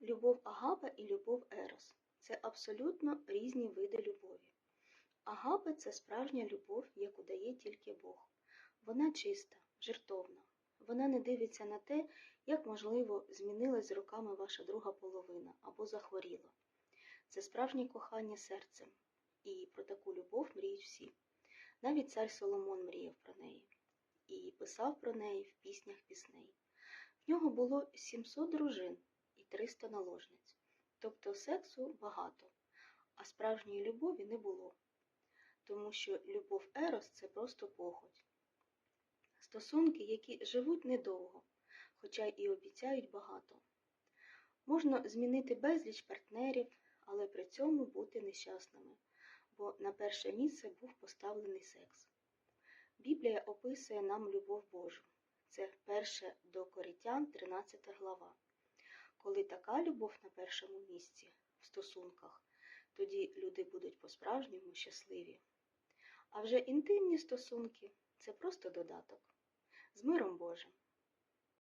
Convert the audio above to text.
Любов Агапа і любов Ерос це абсолютно різні види любові. Агапа це справжня любов, яку дає тільки Бог. Вона чиста, жертовна. Вона не дивиться на те, як, можливо, змінилась з роками ваша друга половина або захворіла. Це справжнє кохання серцем, і про таку любов мріють всі. Навіть цар Соломон мріяв про неї і писав про неї в піснях пісней. В нього було 700 дружин 300 наложниць, тобто сексу багато, а справжньої любові не було, тому що любов Ерос це просто похоть. Стосунки, які живуть недовго, хоча і обіцяють багато. Можна змінити безліч партнерів, але при цьому бути нещасними, бо на перше місце був поставлений секс. Біблія описує нам любов Божу. Це перше до Корintян, 13 глава. Коли така любов на першому місці в стосунках, тоді люди будуть по-справжньому щасливі. А вже інтимні стосунки це просто додаток. З миром Божим!